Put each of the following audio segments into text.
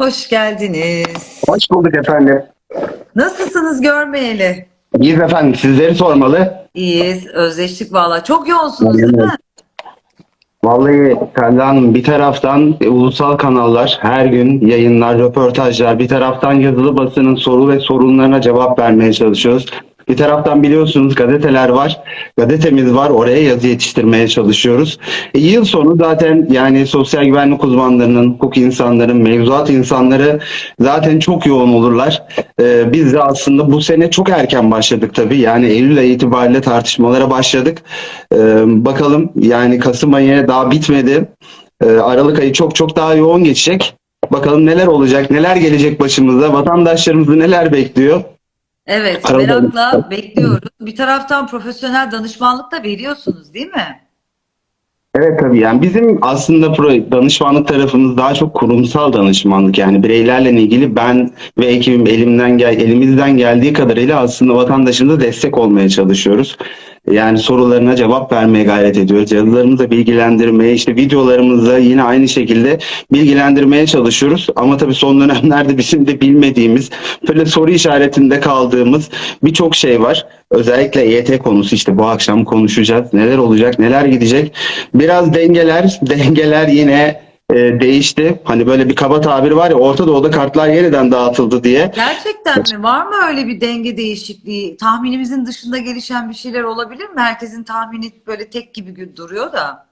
Hoş geldiniz. Hoş bulduk efendim. Nasılsınız görmeyeli? İyiyiz efendim. Sizleri sormalı. İyiyiz. Özleştik valla. Çok yoğunsunuz değil mi? Vallahi Selda Hanım bir taraftan e, ulusal kanallar her gün yayınlar, röportajlar, bir taraftan yazılı basının soru ve sorunlarına cevap vermeye çalışıyoruz. Bir taraftan biliyorsunuz gazeteler var, gazetemiz var, oraya yazı yetiştirmeye çalışıyoruz. E, yıl sonu zaten yani sosyal güvenlik uzmanlarının, hukuk insanların, mevzuat insanları zaten çok yoğun olurlar. E, biz de aslında bu sene çok erken başladık tabii. Yani Eylül ayı itibariyle tartışmalara başladık. E, bakalım yani Kasım ayı daha bitmedi. E, Aralık ayı çok çok daha yoğun geçecek. Bakalım neler olacak, neler gelecek başımıza, vatandaşlarımızı neler bekliyor. Evet. Arada- Merakla bekliyoruz. Bir taraftan profesyonel danışmanlık da veriyorsunuz değil mi? Evet tabii yani bizim aslında pro- danışmanlık tarafımız daha çok kurumsal danışmanlık yani bireylerle ilgili ben ve ekibim elimden gel elimizden geldiği kadarıyla aslında vatandaşımıza destek olmaya çalışıyoruz. Yani sorularına cevap vermeye gayret ediyoruz. Yazılarımızı bilgilendirmeye, işte videolarımızda yine aynı şekilde bilgilendirmeye çalışıyoruz. Ama tabii son dönemlerde bizim de bilmediğimiz, böyle soru işaretinde kaldığımız birçok şey var. Özellikle EYT konusu işte bu akşam konuşacağız. Neler olacak, neler gidecek. Biraz dengeler, dengeler yine e, değişti. Hani böyle bir kaba tabir var ya Orta Doğu'da kartlar yeniden dağıtıldı diye. Gerçekten mi? Var mı öyle bir denge değişikliği? Tahminimizin dışında gelişen bir şeyler olabilir mi? Herkesin tahmini böyle tek gibi duruyor da.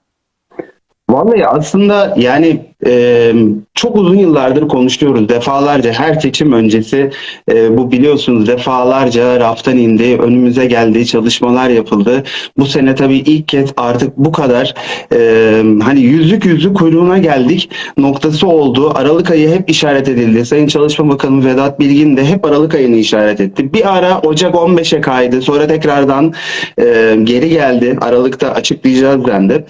Vallahi aslında yani e, çok uzun yıllardır konuşuyoruz defalarca her seçim öncesi e, bu biliyorsunuz defalarca raftan indi önümüze geldi çalışmalar yapıldı. Bu sene tabii ilk kez artık bu kadar e, hani yüzlük yüzlük kuyruğuna geldik noktası oldu. Aralık ayı hep işaret edildi. Sayın Çalışma Bakanı Vedat Bilgin de hep Aralık ayını işaret etti. Bir ara Ocak 15'e kaydı sonra tekrardan e, geri geldi. Aralıkta açıklayacağız dendi.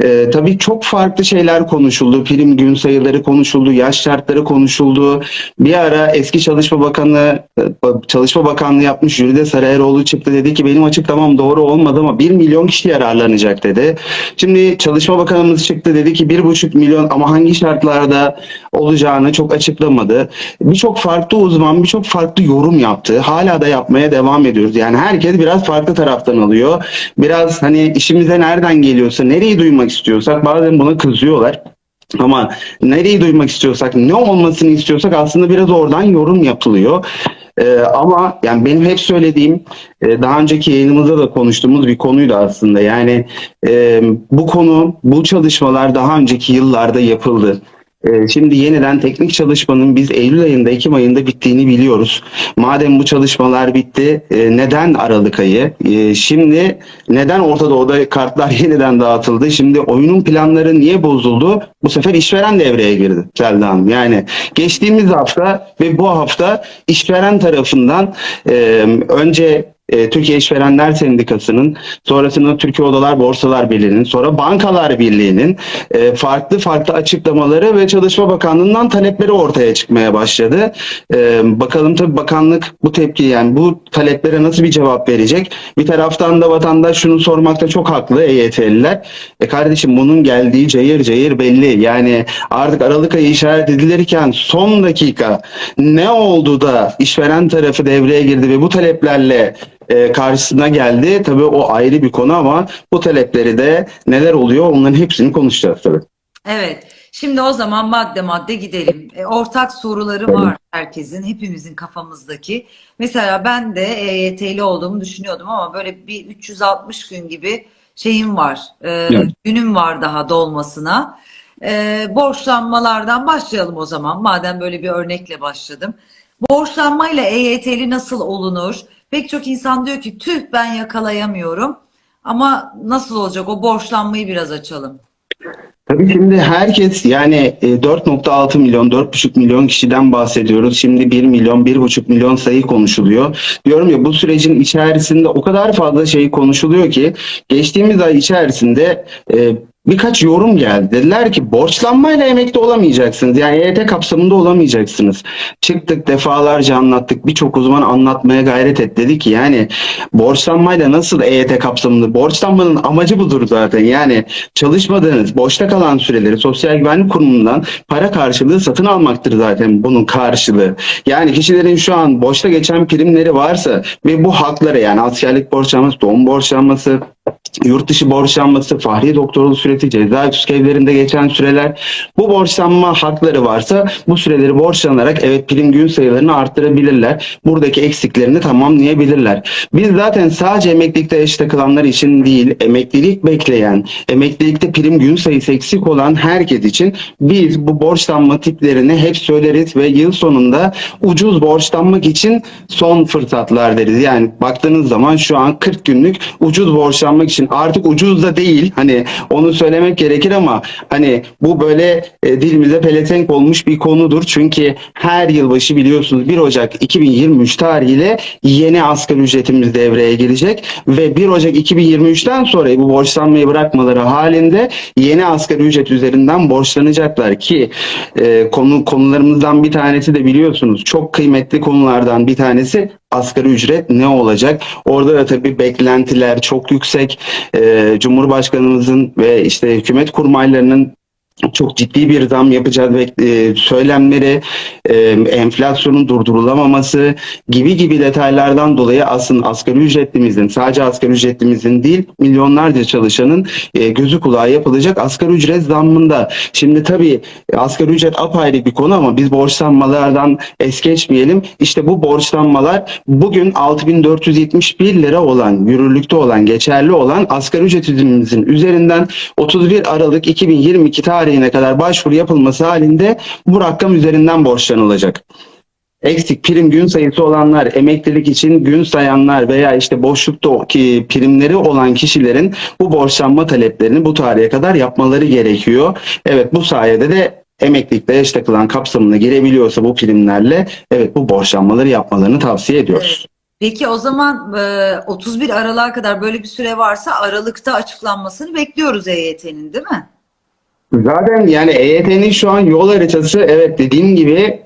Ee, tabii çok farklı şeyler konuşuldu. Prim gün sayıları konuşuldu, yaş şartları konuşuldu. Bir ara eski Çalışma Bakanı, e, Çalışma Bakanlığı yapmış Jülide Sarayeroğlu çıktı dedi ki benim açıklamam doğru olmadı ama 1 milyon kişi yararlanacak dedi. Şimdi Çalışma Bakanımız çıktı dedi ki 1,5 milyon ama hangi şartlarda olacağını çok açıklamadı. Birçok farklı uzman, birçok farklı yorum yaptı. Hala da yapmaya devam ediyoruz. Yani herkes biraz farklı taraftan alıyor. Biraz hani işimize nereden geliyorsa, nereyi duymak istiyorsak bazen buna kızıyorlar. Ama nereyi duymak istiyorsak, ne olmasını istiyorsak aslında biraz oradan yorum yapılıyor. Ee, ama yani benim hep söylediğim e, daha önceki yayınımızda da konuştuğumuz bir konuydu aslında. Yani e, bu konu, bu çalışmalar daha önceki yıllarda yapıldı. Ee, Şimdi yeniden teknik çalışmanın biz Eylül ayında, Ekim ayında bittiğini biliyoruz. Madem bu çalışmalar bitti, e, neden Aralık ayı? E, Şimdi neden Orta Doğu'da kartlar yeniden dağıtıldı? Şimdi oyunun planları niye bozuldu? Bu sefer işveren devreye girdi Selda Hanım. Yani geçtiğimiz hafta ve bu hafta işveren tarafından e, önce e, Türkiye İşverenler Sendikası'nın, sonrasında Türkiye Odalar Borsalar Birliği'nin, sonra Bankalar Birliği'nin e, farklı farklı açıklamaları ve Çalışma Bakanlığı'ndan talepleri ortaya çıkmaya başladı. E, bakalım tabii bakanlık bu tepki yani bu taleplere nasıl bir cevap verecek? Bir taraftan da vatandaş şunu sormakta çok haklı EYT'liler. E kardeşim bunun geldiği cayır cayır belli. Yani artık Aralık ayı işaret edilirken son dakika ne oldu da işveren tarafı devreye girdi ve bu taleplerle e, karşısına geldi. Tabii o ayrı bir konu ama bu talepleri de neler oluyor onların hepsini konuşacağız tabii. Evet. Şimdi o zaman madde madde gidelim. E, ortak soruları var herkesin, hepimizin kafamızdaki. Mesela ben de EYT'li olduğumu düşünüyordum ama böyle bir 360 gün gibi şeyim var. E, Evet. günüm var daha dolmasına. E, borçlanmalardan başlayalım o zaman. Madem böyle bir örnekle başladım. Borçlanmayla EYT'li nasıl olunur? Pek çok insan diyor ki tüh ben yakalayamıyorum. Ama nasıl olacak? O borçlanmayı biraz açalım. Tabii şimdi herkes yani e, 4.6 milyon, 4.5 milyon kişiden bahsediyoruz. Şimdi 1 milyon, 1.5 milyon sayı konuşuluyor. Diyorum ya bu sürecin içerisinde o kadar fazla şey konuşuluyor ki geçtiğimiz ay içerisinde e, birkaç yorum geldi. Dediler ki borçlanmayla emekli olamayacaksınız. Yani EYT kapsamında olamayacaksınız. Çıktık defalarca anlattık. Birçok uzman anlatmaya gayret et. Dedi ki yani borçlanmayla nasıl EYT kapsamında? Borçlanmanın amacı budur zaten. Yani çalışmadığınız, boşta kalan süreleri Sosyal Güvenlik Kurumu'ndan para karşılığı satın almaktır zaten bunun karşılığı. Yani kişilerin şu an boşta geçen primleri varsa ve bu hakları yani askerlik borçlanması, doğum borçlanması, yurt dışı borçlanması, fahri doktorluk süresi, ceza evlerinde geçen süreler bu borçlanma hakları varsa bu süreleri borçlanarak evet prim gün sayılarını arttırabilirler. Buradaki eksiklerini tamamlayabilirler. Biz zaten sadece emeklilikte eş takılanlar için değil, emeklilik bekleyen, emeklilikte prim gün sayısı eksik olan herkes için biz bu borçlanma tiplerini hep söyleriz ve yıl sonunda ucuz borçlanmak için son fırsatlar deriz. Yani baktığınız zaman şu an 40 günlük ucuz borçlanmak için artık ucuz da değil hani onu söylemek gerekir ama hani bu böyle e, dilimize pelesenk olmuş bir konudur. Çünkü her yılbaşı biliyorsunuz 1 Ocak 2023 tarihiyle yeni asgari ücretimiz devreye girecek ve 1 Ocak 2023'ten sonra bu borçlanmayı bırakmaları halinde yeni asgari ücret üzerinden borçlanacaklar ki e, konu konularımızdan bir tanesi de biliyorsunuz çok kıymetli konulardan bir tanesi asgari ücret ne olacak? Orada da tabii beklentiler çok yüksek. Ee, Cumhurbaşkanımızın ve işte hükümet kurmaylarının çok ciddi bir zam yapacağız ve e, söylemleri, e, enflasyonun durdurulamaması gibi gibi detaylardan dolayı aslında asgari ücretlimizin, sadece asgari ücretlimizin değil milyonlarca çalışanın e, gözü kulağı yapılacak asgari ücret zammında. Şimdi tabii asgari ücret apayrı bir konu ama biz borçlanmalardan es geçmeyelim. İşte bu borçlanmalar bugün 6471 lira olan, yürürlükte olan, geçerli olan asgari ücretimizin üzerinden 31 Aralık 2022 tarihine kadar başvuru yapılması halinde bu rakam üzerinden borçlanılacak. Eksik prim gün sayısı olanlar, emeklilik için gün sayanlar veya işte boşluktaki primleri olan kişilerin bu borçlanma taleplerini bu tarihe kadar yapmaları gerekiyor. Evet bu sayede de emeklilikte yaş takılan kapsamına girebiliyorsa bu primlerle evet bu borçlanmaları yapmalarını tavsiye ediyoruz. Peki o zaman e, 31 Aralık'a kadar böyle bir süre varsa Aralık'ta açıklanmasını bekliyoruz EYT'nin değil mi? Zaten yani EYT'nin şu an yol haritası evet dediğim gibi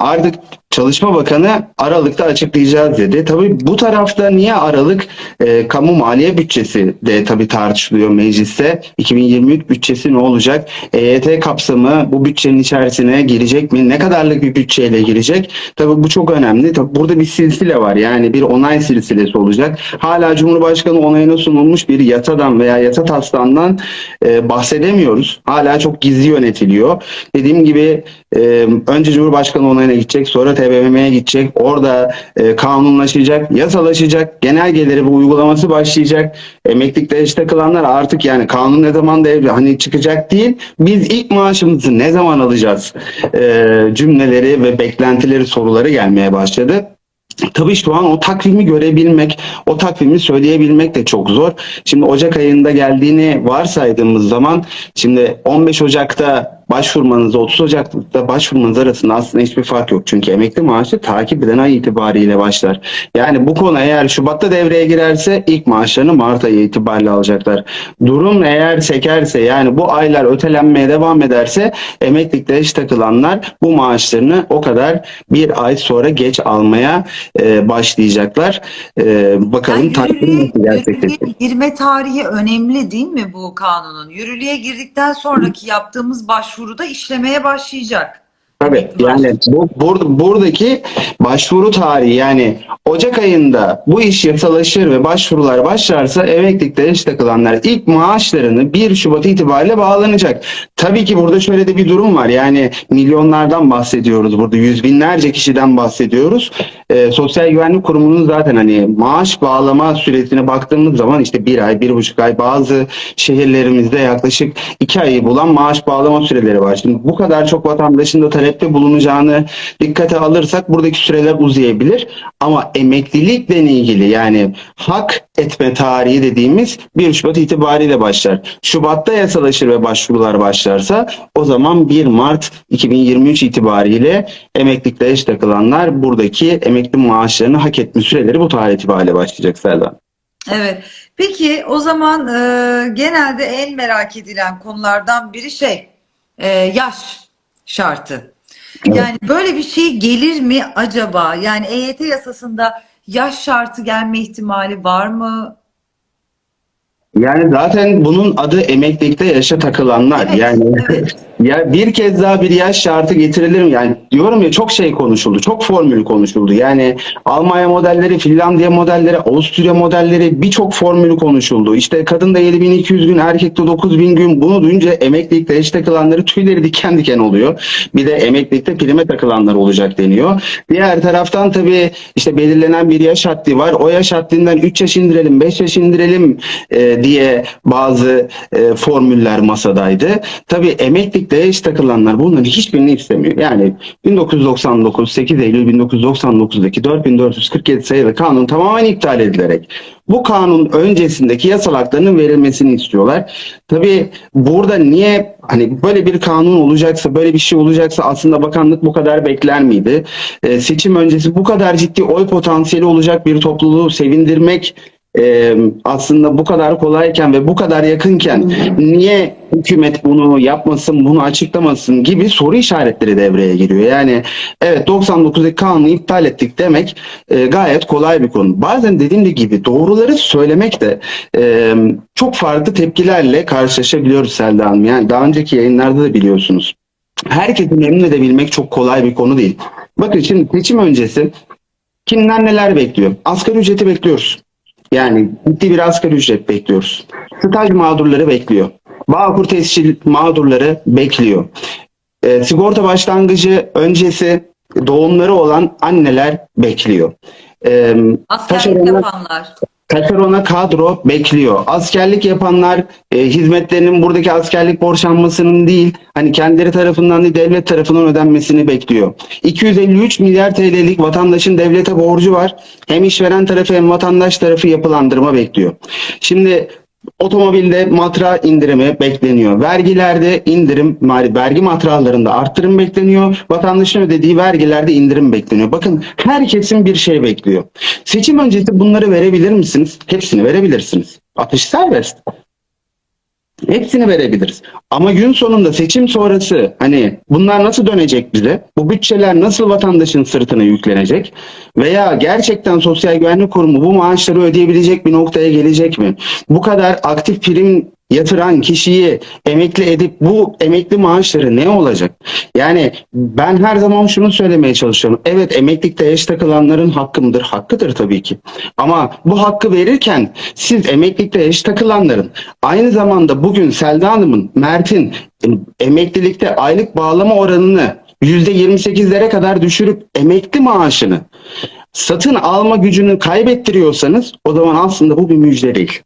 artık Çalışma Bakanı Aralık'ta açıklayacağız dedi. Tabii bu tarafta niye Aralık e, kamu maliye bütçesi de tabii tartışılıyor mecliste. 2023 bütçesi ne olacak? EYT kapsamı bu bütçenin içerisine girecek mi? Ne kadarlık bir bütçeyle girecek? Tabii bu çok önemli. Tabii burada bir silsile var. Yani bir onay silsilesi olacak. Hala Cumhurbaşkanı onayına sunulmuş bir yasadan veya yasa taslağından e, bahsedemiyoruz. Hala çok gizli yönetiliyor. Dediğim gibi e, önce Cumhurbaşkanı onayına gidecek, sonra TBMM'ye gidecek, orada e, kanunlaşacak, yasalaşacak, genelgeleri bu uygulaması başlayacak. Emeklilikte eş takılanlar artık yani kanun ne zaman devre hani çıkacak değil. Biz ilk maaşımızı ne zaman alacağız? E, cümleleri ve beklentileri soruları gelmeye başladı. Tabii şu an o takvimi görebilmek, o takvimi söyleyebilmek de çok zor. Şimdi Ocak ayında geldiğini varsaydığımız zaman şimdi 15 Ocak'ta başvurmanızla 30 Ocak'ta başvurmanız arasında aslında hiçbir fark yok. Çünkü emekli maaşı takip eden ay itibariyle başlar. Yani bu konu eğer Şubat'ta devreye girerse ilk maaşlarını Mart ayı itibariyle alacaklar. Durum eğer sekerse yani bu aylar ötelenmeye devam ederse emeklilikte eş takılanlar bu maaşlarını o kadar bir ay sonra geç almaya e, başlayacaklar. E, bakalım Yani takvim nasıl gerçekleşecek. girme tarihi önemli değil mi bu kanunun? Yürürlüğe girdikten sonraki yaptığımız başvuruda işlemeye başlayacak. Tabii yani bu bur- buradaki başvuru tarihi yani Ocak ayında bu iş yasalaşır ve başvurular başlarsa emeklilikte eş takılanlar ilk maaşlarını 1 Şubat itibariyle bağlanacak. Tabii ki burada şöyle de bir durum var. Yani milyonlardan bahsediyoruz burada. Yüz binlerce kişiden bahsediyoruz. Ee, Sosyal Güvenlik Kurumu'nun zaten hani maaş bağlama süresine baktığımız zaman işte bir ay, bir buçuk ay bazı şehirlerimizde yaklaşık iki ayı bulan maaş bağlama süreleri var. Şimdi bu kadar çok vatandaşın da talepte bulunacağını dikkate alırsak buradaki süreler uzayabilir. Ama emeklilikle ilgili yani hak etme tarihi dediğimiz 1 Şubat itibariyle başlar. Şubat'ta yasalaşır ve başvurular başlarsa o zaman 1 Mart 2023 itibariyle emeklilikte eş takılanlar buradaki emekli maaşlarını hak etme süreleri bu tarih itibariyle başlayacak Selda. Evet. Peki o zaman e, genelde en merak edilen konulardan biri şey e, yaş şartı. Yani böyle bir şey gelir mi acaba? Yani EYT yasasında yaş şartı gelme ihtimali var mı? Yani zaten bunun adı emeklilikte yaşa takılanlar. Evet, yani evet. ya bir kez daha bir yaş şartı getirilir mi? Yani diyorum ya çok şey konuşuldu. Çok formül konuşuldu. Yani Almanya modelleri, Finlandiya modelleri, Avusturya modelleri birçok formülü konuşuldu. İşte kadın da 7200 gün, erkek de 9000 gün. Bunu duyunca emeklilikte yaş takılanları tüyleri diken diken oluyor. Bir de emeklilikte prime takılanlar olacak deniyor. Diğer taraftan tabii işte belirlenen bir yaş haddi var. O yaş haddinden 3 yaş indirelim, 5 yaş indirelim e, diye bazı e, formüller masadaydı. Tabii emeklilikte yaş takılanlar bunların hiçbirini istemiyor. Yani 1999 8 Eylül 1999'daki 4447 sayılı kanun tamamen iptal edilerek bu kanun öncesindeki yasal haklarının verilmesini istiyorlar. Tabii burada niye hani böyle bir kanun olacaksa böyle bir şey olacaksa aslında bakanlık bu kadar bekler miydi? Ee, seçim öncesi bu kadar ciddi oy potansiyeli olacak bir topluluğu sevindirmek e, aslında bu kadar kolayken ve bu kadar yakınken niye hükümet bunu yapmasın, bunu açıklamasın gibi soru işaretleri devreye giriyor. Yani evet 99'daki kanunu iptal ettik demek e, gayet kolay bir konu. Bazen dediğim gibi doğruları söylemek de e, çok farklı tepkilerle karşılaşabiliyoruz Selda Hanım. Yani daha önceki yayınlarda da biliyorsunuz. Herkesi memnun edebilmek çok kolay bir konu değil. Bakın şimdi seçim öncesi kimler neler bekliyor? Asgari ücreti bekliyoruz. Yani ciddi bir asgari ücret bekliyoruz. Staj mağdurları bekliyor. Bağkur tescil mağdurları bekliyor. E, sigorta başlangıcı öncesi doğumları olan anneler bekliyor. E, Askerlik taşeronlar- yapanlar. Taşerona kadro bekliyor. Askerlik yapanlar e, hizmetlerinin buradaki askerlik borçlanmasının değil hani kendileri tarafından değil devlet tarafından ödenmesini bekliyor. 253 milyar TL'lik vatandaşın devlete borcu var. Hem işveren tarafı hem vatandaş tarafı yapılandırma bekliyor. Şimdi Otomobilde matra indirimi bekleniyor. Vergilerde indirim, mali- vergi matrahlarında arttırım bekleniyor. Vatandaşın ödediği vergilerde indirim bekleniyor. Bakın herkesin bir şey bekliyor. Seçim öncesi bunları verebilir misiniz? Hepsini verebilirsiniz. Atış serbest. Hepsini verebiliriz. Ama gün sonunda seçim sonrası hani bunlar nasıl dönecek bize? Bu bütçeler nasıl vatandaşın sırtına yüklenecek? Veya gerçekten Sosyal Güvenlik Kurumu bu maaşları ödeyebilecek bir noktaya gelecek mi? Bu kadar aktif prim yatıran kişiyi emekli edip bu emekli maaşları ne olacak? Yani ben her zaman şunu söylemeye çalışıyorum. Evet emeklilikte yaş takılanların hakkı mıdır? Hakkıdır tabii ki. Ama bu hakkı verirken siz emeklilikte yaş takılanların aynı zamanda bugün Selda Hanım'ın, Mert'in emeklilikte aylık bağlama oranını %28'lere kadar düşürüp emekli maaşını satın alma gücünü kaybettiriyorsanız o zaman aslında bu bir müjde değil.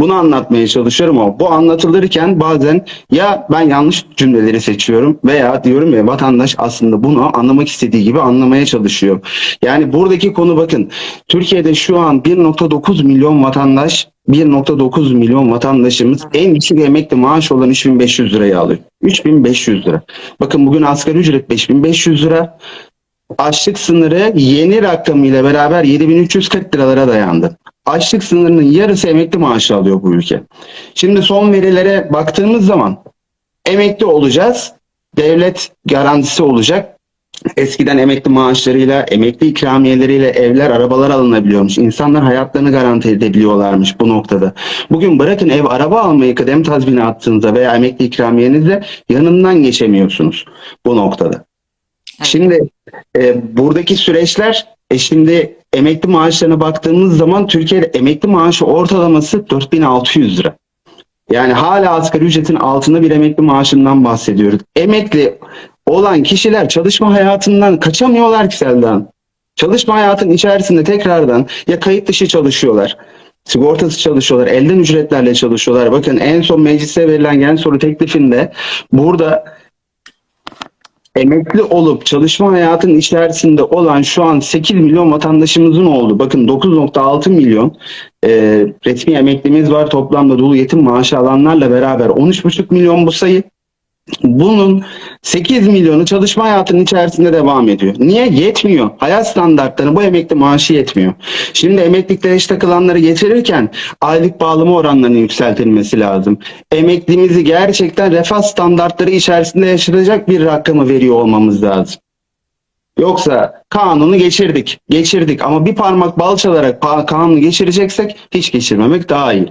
Bunu anlatmaya çalışıyorum ama bu anlatılırken bazen ya ben yanlış cümleleri seçiyorum veya diyorum ya vatandaş aslında bunu anlamak istediği gibi anlamaya çalışıyor. Yani buradaki konu bakın Türkiye'de şu an 1.9 milyon vatandaş 1.9 milyon vatandaşımız en düşük emekli maaş olan 3500 lirayı alıyor. 3500 lira. Bakın bugün asgari ücret 5500 lira. Açlık sınırı yeni rakamıyla beraber 7340 liralara dayandı. Açlık sınırının yarısı emekli maaşı alıyor bu ülke. Şimdi son verilere baktığımız zaman emekli olacağız. Devlet garantisi olacak. Eskiden emekli maaşlarıyla, emekli ikramiyeleriyle evler, arabalar alınabiliyormuş. İnsanlar hayatlarını garanti edebiliyorlarmış bu noktada. Bugün bırakın ev, araba almayı kıdem tazminatınıza veya emekli ikramiyenizle yanından geçemiyorsunuz bu noktada. Şimdi e, buradaki süreçler e, şimdi emekli maaşlarına baktığımız zaman Türkiye'de emekli maaşı ortalaması 4600 lira. Yani hala asgari ücretin altında bir emekli maaşından bahsediyoruz. Emekli olan kişiler çalışma hayatından kaçamıyorlar ki Seldan. Çalışma hayatın içerisinde tekrardan ya kayıt dışı çalışıyorlar, sigortası çalışıyorlar, elden ücretlerle çalışıyorlar. Bakın en son meclise verilen gen soru teklifinde burada emekli olup çalışma hayatının içerisinde olan şu an 8 milyon vatandaşımızın oldu. Bakın 9.6 milyon e, resmi emeklimiz var. Toplamda dolu yetim maaşı alanlarla beraber 13.5 milyon bu sayı. Bunun 8 milyonu çalışma hayatının içerisinde devam ediyor. Niye? Yetmiyor. Hayat standartlarına bu emekli maaşı yetmiyor. Şimdi emeklilikte eş takılanları getirirken aylık bağlama oranlarının yükseltilmesi lazım. Emeklimizi gerçekten refah standartları içerisinde yaşatacak bir rakamı veriyor olmamız lazım. Yoksa kanunu geçirdik, geçirdik ama bir parmak bal çalarak kanunu geçireceksek hiç geçirmemek daha iyi.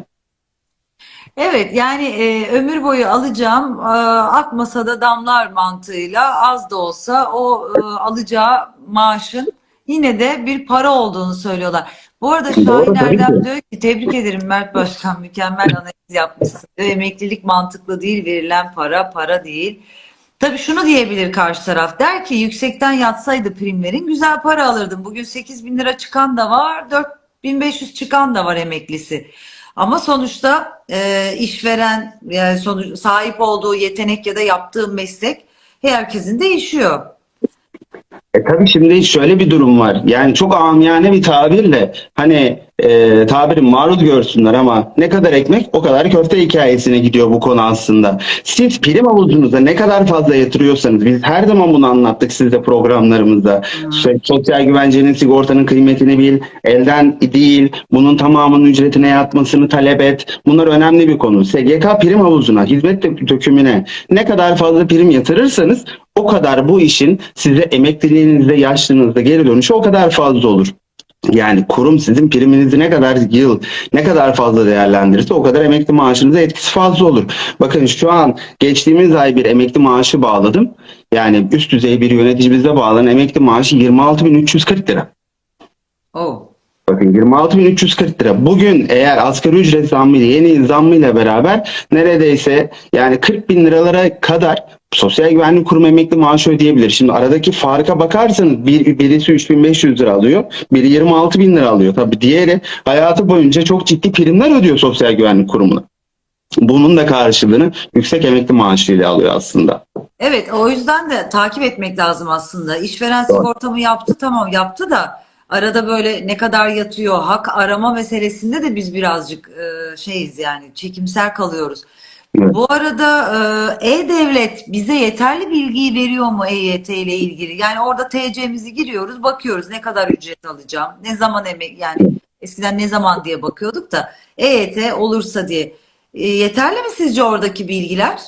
Evet yani e, ömür boyu alacağım e, akmasa da damlar mantığıyla az da olsa o e, alacağı maaşın yine de bir para olduğunu söylüyorlar. Bu arada Şahin Erdem diyor ki tebrik ederim Mert Başkan mükemmel analiz yapmışsın. diyor. Emeklilik mantıklı değil verilen para para değil. Tabii şunu diyebilir karşı taraf der ki yüksekten yatsaydı primlerin güzel para alırdım. Bugün 8 bin lira çıkan da var 4500 çıkan da var emeklisi. Ama sonuçta e, işveren yani sonuç, sahip olduğu yetenek ya da yaptığı meslek herkesin değişiyor. E tabii şimdi şöyle bir durum var. Yani çok amiyane bir tabirle hani e, tabirin maruz görsünler ama ne kadar ekmek o kadar köfte hikayesine gidiyor bu konu aslında. Siz prim havuzunuza ne kadar fazla yatırıyorsanız biz her zaman bunu anlattık sizde programlarımızda. So- Sosyal güvencenin sigortanın kıymetini bil, elden değil, bunun tamamının ücretine yatmasını talep et. Bunlar önemli bir konu. SGK prim havuzuna, hizmet dök- dökümüne ne kadar fazla prim yatırırsanız o kadar bu işin size emekliliğinizde, yaşlılığınızda geri dönüşü o kadar fazla olur. Yani kurum sizin priminizi ne kadar yıl, ne kadar fazla değerlendirirse o kadar emekli maaşınıza etkisi fazla olur. Bakın şu an geçtiğimiz ay bir emekli maaşı bağladım. Yani üst düzey bir yöneticimize bağlanan emekli maaşı 26.340 lira. Oh. Bakın 26.340 lira. Bugün eğer asgari ücret zammıyla yeni zammıyla beraber neredeyse yani 40 bin liralara kadar Sosyal Güvenlik Kurumu emekli maaşı ödeyebilir. Şimdi aradaki farka bakarsanız bir, birisi 3500 lira alıyor, biri 26 bin lira alıyor. Tabii diğeri hayatı boyunca çok ciddi primler ödüyor Sosyal Güvenlik Kurumu'na. Bunun da karşılığını yüksek emekli maaşıyla alıyor aslında. Evet o yüzden de takip etmek lazım aslında. İşveren sigortamı yaptı tamam yaptı da arada böyle ne kadar yatıyor hak arama meselesinde de biz birazcık e, şeyiz yani çekimser kalıyoruz. Evet. Bu arada e, E-Devlet bize yeterli bilgiyi veriyor mu EYT ile ilgili? Yani orada TC'mizi giriyoruz, bakıyoruz ne kadar ücret alacağım, ne zaman emek yani eskiden ne zaman diye bakıyorduk da EYT olursa diye. E, yeterli mi sizce oradaki bilgiler?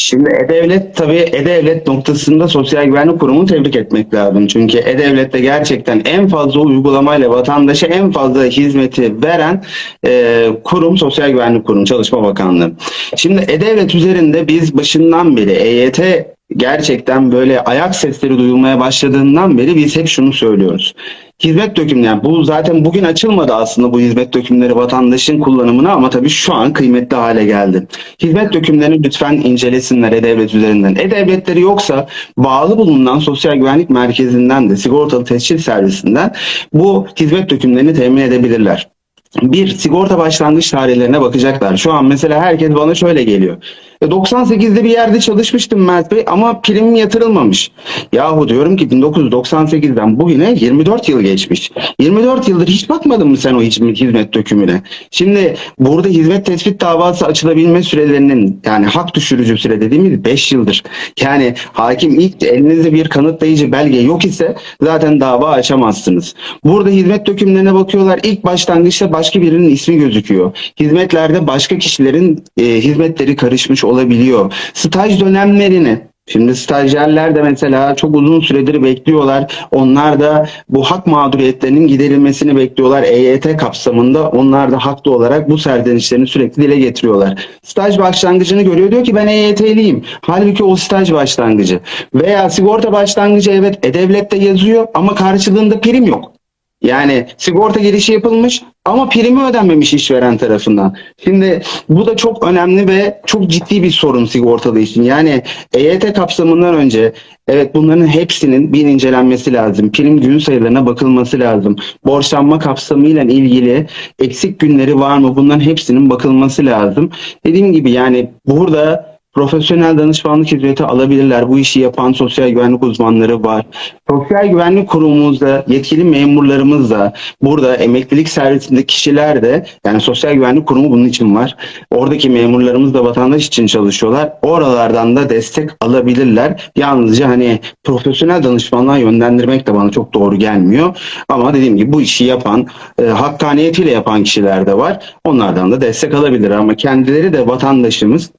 Şimdi E-Devlet tabii E-Devlet noktasında Sosyal Güvenlik Kurumu'nu tebrik etmek lazım. Çünkü E-Devlet'te gerçekten en fazla uygulamayla vatandaşa en fazla hizmeti veren e, kurum Sosyal Güvenlik Kurumu Çalışma Bakanlığı. Şimdi E-Devlet üzerinde biz başından beri EYT gerçekten böyle ayak sesleri duyulmaya başladığından beri biz hep şunu söylüyoruz. Hizmet dökümleri yani bu zaten bugün açılmadı aslında bu hizmet dökümleri vatandaşın kullanımına ama tabii şu an kıymetli hale geldi. Hizmet dökümlerini lütfen incelesinler E-Devlet üzerinden. E-Devletleri yoksa bağlı bulunan Sosyal Güvenlik Merkezi'nden de sigortalı tescil servisinden bu hizmet dökümlerini temin edebilirler. Bir, sigorta başlangıç tarihlerine bakacaklar. Şu an mesela herkes bana şöyle geliyor. E, 98'de bir yerde çalışmıştım Mert Bey ama prim yatırılmamış. Yahu diyorum ki 1998'den bugüne 24 yıl geçmiş. 24 yıldır hiç bakmadın mı sen o hizmet dökümüne? Şimdi burada hizmet tespit davası açılabilme sürelerinin yani hak düşürücü süre dediğimiz 5 yıldır. Yani hakim ilk elinizde bir kanıtlayıcı belge yok ise zaten dava açamazsınız. Burada hizmet dökümlerine bakıyorlar. İlk başlangıçta başka birinin ismi gözüküyor. Hizmetlerde başka kişilerin e, hizmetleri karışmış olabiliyor. Staj dönemlerini Şimdi stajyerler de mesela çok uzun süredir bekliyorlar. Onlar da bu hak mağduriyetlerinin giderilmesini bekliyorlar. EYT kapsamında onlar da haklı olarak bu serzenişlerini sürekli dile getiriyorlar. Staj başlangıcını görüyor diyor ki ben EYT'liyim. Halbuki o staj başlangıcı. Veya sigorta başlangıcı evet E-Devlet'te yazıyor ama karşılığında prim yok. Yani sigorta girişi yapılmış ama primi ödenmemiş işveren tarafından. Şimdi bu da çok önemli ve çok ciddi bir sorun sigortalı için. Yani EYT kapsamından önce evet bunların hepsinin bir incelenmesi lazım. Prim gün sayılarına bakılması lazım. Borçlanma kapsamıyla ilgili eksik günleri var mı? Bunların hepsinin bakılması lazım. Dediğim gibi yani burada profesyonel danışmanlık hizmeti alabilirler. Bu işi yapan sosyal güvenlik uzmanları var. Sosyal güvenlik kurumumuzda yetkili memurlarımız da burada emeklilik servisinde kişiler de yani sosyal güvenlik kurumu bunun için var. Oradaki memurlarımız da vatandaş için çalışıyorlar. Oralardan da destek alabilirler. Yalnızca hani profesyonel danışmanlığa yönlendirmek de bana çok doğru gelmiyor. Ama dediğim gibi bu işi yapan, e, hakkaniyetiyle yapan kişiler de var. Onlardan da destek alabilir ama kendileri de vatandaşımız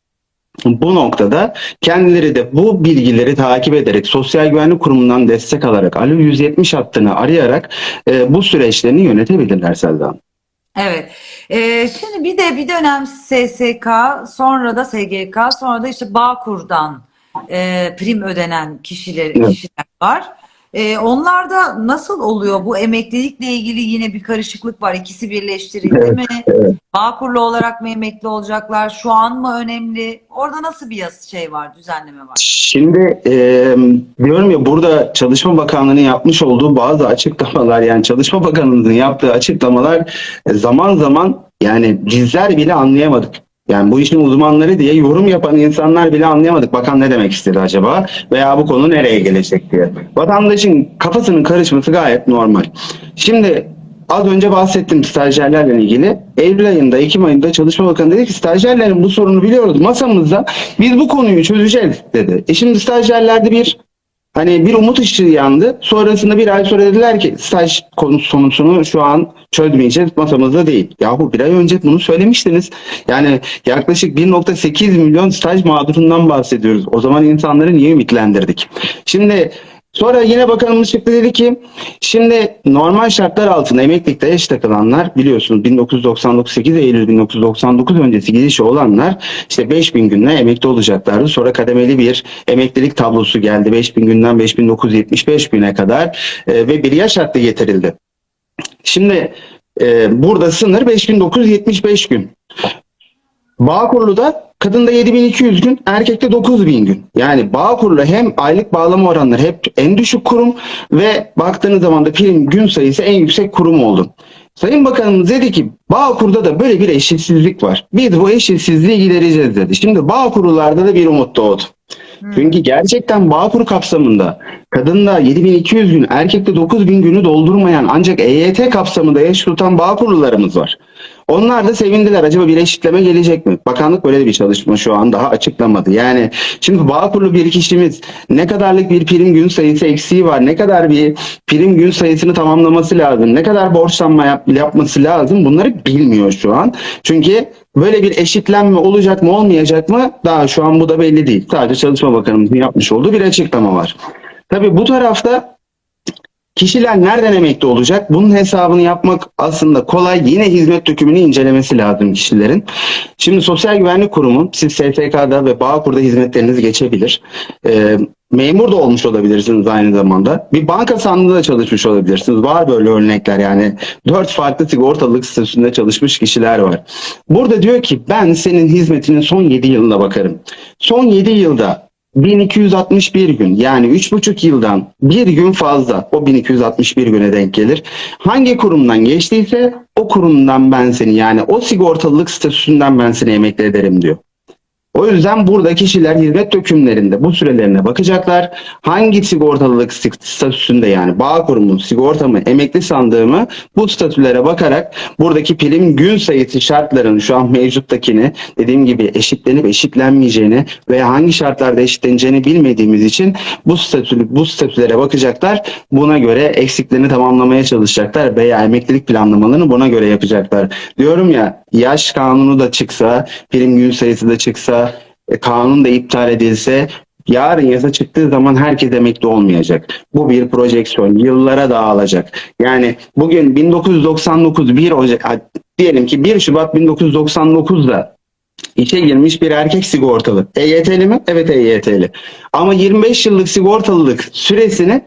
bu noktada kendileri de bu bilgileri takip ederek sosyal güvenlik kurumundan destek alarak Alo 170 hattını arayarak e, bu süreçlerini yönetebilirler Selda. Evet. Ee, şimdi bir de bir dönem SSK, sonra da SGK, sonra da işte Bağkur'dan e, prim ödenen kişiler, Evet. kişiler var. Ee, onlarda nasıl oluyor? Bu emeklilikle ilgili yine bir karışıklık var. İkisi birleştirildi Evet, mi? evet. Bağkurlu olarak mı emekli olacaklar? Şu an mı önemli? Orada nasıl bir yas şey var, düzenleme var? Şimdi e, diyorum ya burada Çalışma Bakanlığı'nın yapmış olduğu bazı açıklamalar yani Çalışma Bakanlığı'nın yaptığı açıklamalar e, zaman zaman yani bizler bile anlayamadık. Yani bu işin uzmanları diye yorum yapan insanlar bile anlayamadık. Bakan ne demek istedi acaba? Veya bu konu nereye gelecek diye. Vatandaşın kafasının karışması gayet normal. Şimdi az önce bahsettim stajyerlerle ilgili. Eylül ayında, Ekim ayında Çalışma Bakanı dedi ki stajyerlerin bu sorunu biliyoruz masamızda. Biz bu konuyu çözeceğiz dedi. E şimdi stajyerlerde bir Hani bir umut ışığı yandı. Sonrasında bir ay sonra dediler ki staj konusu sonucunu şu an çözmeyeceğiz masamızda değil. Yahu bir ay önce bunu söylemiştiniz. Yani yaklaşık 1.8 milyon staj mağdurundan bahsediyoruz. O zaman insanları niye ümitlendirdik? Şimdi Sonra yine bakanımız çıktı dedi ki şimdi normal şartlar altında emeklilikte eş takılanlar biliyorsunuz 1999 8 Eylül 1999 öncesi gidişi olanlar işte 5000 günle emekli olacaklardı. Sonra kademeli bir emeklilik tablosu geldi. 5000 günden 5975 güne kadar e, ve bir yaş hattı getirildi. Şimdi e, burada sınır 5975 gün. Bağkurlu'da kadında 7200 gün, erkekte 9000 gün. Yani Bağkurlu hem aylık bağlama oranları hep en düşük kurum ve baktığınız zaman da prim gün sayısı en yüksek kurum oldu. Sayın Bakanımız dedi ki Bağkur'da da böyle bir eşitsizlik var. Biz bu eşitsizliği gidereceğiz dedi. Şimdi Bağkurlularda da bir umut doğdu. Çünkü gerçekten Bağkur kapsamında kadında 7200 gün, erkekte 9000 günü doldurmayan ancak EYT kapsamında yaş tutan Bağkurlularımız var. Onlar da sevindiler. Acaba bir eşitleme gelecek mi? Bakanlık böyle bir çalışma şu an daha açıklamadı. Yani şimdi Bağkurlu bir kişimiz ne kadarlık bir prim gün sayısı eksiği var, ne kadar bir prim gün sayısını tamamlaması lazım, ne kadar borçlanma yap- yapması lazım bunları bilmiyor şu an. Çünkü böyle bir eşitlenme olacak mı olmayacak mı daha şu an bu da belli değil. Sadece Çalışma Bakanımızın yapmış olduğu bir açıklama var. Tabii bu tarafta Kişiler nereden emekli olacak? Bunun hesabını yapmak aslında kolay. Yine hizmet dökümünü incelemesi lazım kişilerin. Şimdi Sosyal Güvenlik Kurumu siz STK'da ve Bağkur'da hizmetleriniz geçebilir. Ee, memur da olmuş olabilirsiniz aynı zamanda. Bir banka sandığında da çalışmış olabilirsiniz. Var böyle örnekler yani. Dört farklı sigortalılık statüsünde çalışmış kişiler var. Burada diyor ki ben senin hizmetinin son 7 yılına bakarım. Son 7 yılda 1261 gün yani 3,5 yıldan bir gün fazla o 1261 güne denk gelir. Hangi kurumdan geçtiyse o kurumdan ben seni yani o sigortalılık statüsünden ben seni emekli ederim diyor. O yüzden burada kişiler hizmet dökümlerinde bu sürelerine bakacaklar. Hangi sigortalılık statüsünde yani bağ kurumu, sigorta mı, emekli sandığı mı bu statülere bakarak buradaki prim gün sayısı şartlarının şu an mevcuttakini dediğim gibi eşitlenip eşitlenmeyeceğini veya hangi şartlarda eşitleneceğini bilmediğimiz için bu statü bu statülere bakacaklar. Buna göre eksiklerini tamamlamaya çalışacaklar veya emeklilik planlamalarını buna göre yapacaklar. Diyorum ya yaş kanunu da çıksa, prim gün sayısı da çıksa, e, kanun da iptal edilse yarın yasa çıktığı zaman herkes emekli olmayacak. Bu bir projeksiyon. Yıllara dağılacak. Yani bugün 1999 1 Ocak diyelim ki 1 Şubat 1999'da işe girmiş bir erkek sigortalı. EYT'li mi? Evet EYT'li. Ama 25 yıllık sigortalılık süresini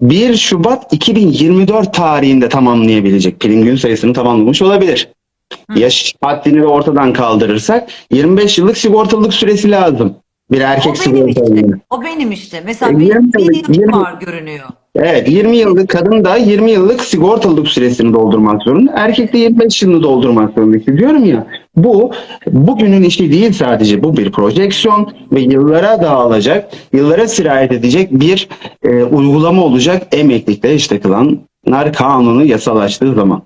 1 Şubat 2024 tarihinde tamamlayabilecek. Prim gün sayısını tamamlamış olabilir. Yaş haddini de ortadan kaldırırsak 25 yıllık sigortalılık süresi lazım. Bir erkek O benim sigortalı. işte. O benim işte. Mesela E, benim yirmi bir yıllık- yılım yirmi- var görünüyor. Evet 20 yıllık kadın da 20 yıllık sigortalılık süresini doldurmak zorunda. Erkek de 25 yılını doldurmak zorunda. İşte diyorum ya Bu bugünün işi değil sadece bu bir projeksiyon ve yıllara dağılacak, yıllara sirayet edecek bir e, uygulama olacak emeklilikte iş takılanlar kanunu yasalaştığı zaman.